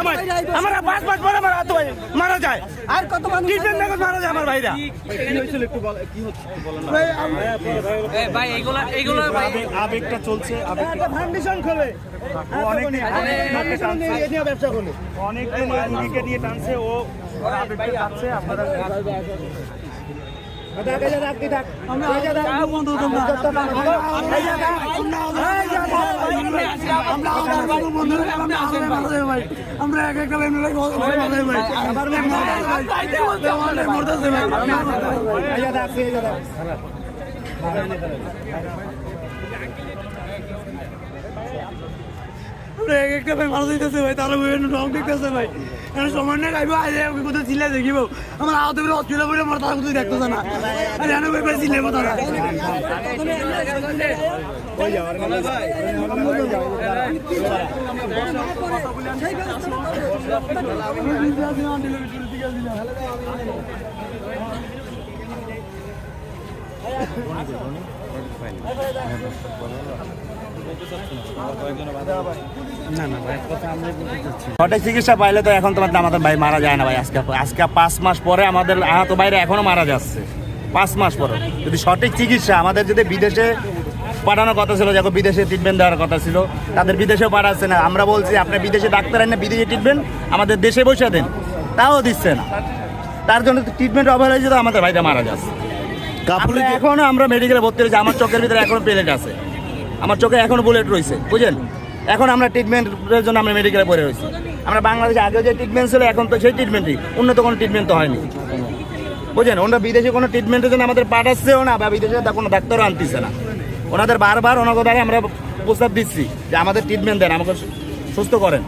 জামাই আমার পাঁচ মাস পরে আমার হাত ভাই মারা যায় আর কত মানুষ ট্রিটমেন্ট দেখো মারা যায় আমার ভাইরা কি হয়েছিল একটু কি হচ্ছে বলেন ভাই এগুলা এগুলা ভাই আবেগটা চলছে আবেগ ফাউন্ডেশন খোলে অনেক নিয়ে ব্যবসা খোলে অনেক রুগীকে দিয়ে টানছে ও আবেগটা যাচ্ছে আপনারা আমরা এক একটা লাইন ভাই মরতেছে ভাই আমরা এক একটা ভাই মারা যাইতেছে ভাই তারা বিভিন্ন রং দেখতেছে ভাই। এখন সময় না গাইবো আজ আমি কোথাও চিল্লা দেখিব আমার আহত করে অস্ট্রেলিয়া বলে আমার তারা কোথাও দেখতেছে না। আর জানো ভাই ভাই চিল্লাবো তারা সঠিক চিকিৎসা পাইলে তো এখন তোমার আমাদের ভাই মারা যায় না ভাই আজকে আজকে পাঁচ মাস পরে আমাদের আহত বাইরে এখনও মারা যাচ্ছে। পাঁচ মাস পরে। যদি সঠিক চিকিৎসা আমাদের যদি বিদেশে পাঠানোর কথা ছিল যখন বিদেশে ট্রিটমেন্ট দেওয়ার কথা ছিল তাদের বিদেশেও পাঠাচ্ছে না। আমরা বলছি আপনি বিদেশে ডাক্তার আনেন না বিদেশে ট্রিটমেন্ট আমাদের দেশে বসে দেন। তাও দিচ্ছে না। তার জন্য ট্রিটমেন্ট অবহেলা হয়েছে আমাদের ভাইটা মারা যাচ্ছে। আমরা এখনও আমরা মেডিকেলে ভর্তি হয়েছি আমার চোখের ভিতরে এখনও প্লেট আছে। আমার চোখে এখনও বুলেট রয়েছে, বুঝলেন? এখন আমরা ট্রিটমেন্টের জন্য আমরা মেডিকেলে পড়ে রয়েছি। আমরা বাংলাদেশে আগে যে ট্রিটমেন্ট ছিল, এখন তো সেই ট্রিটমেন্টই উন্নত কোনো ট্রিটমেন্ট তো হয়নি। বুঝলেন? ওনারা বিদেশে কোনো ট্রিটমেন্টের জন্য আমাদের পাঠাচ্ছেও না, বা বিদেশে কোনো ডাক্তারও আনতেছে না। ওনাদের বারবার ওনার কথা আমরা প্রস্তাব দিচ্ছি যে আমাদের ট্রিটমেন্ট দেন, আমাকে সুস্থ করেন।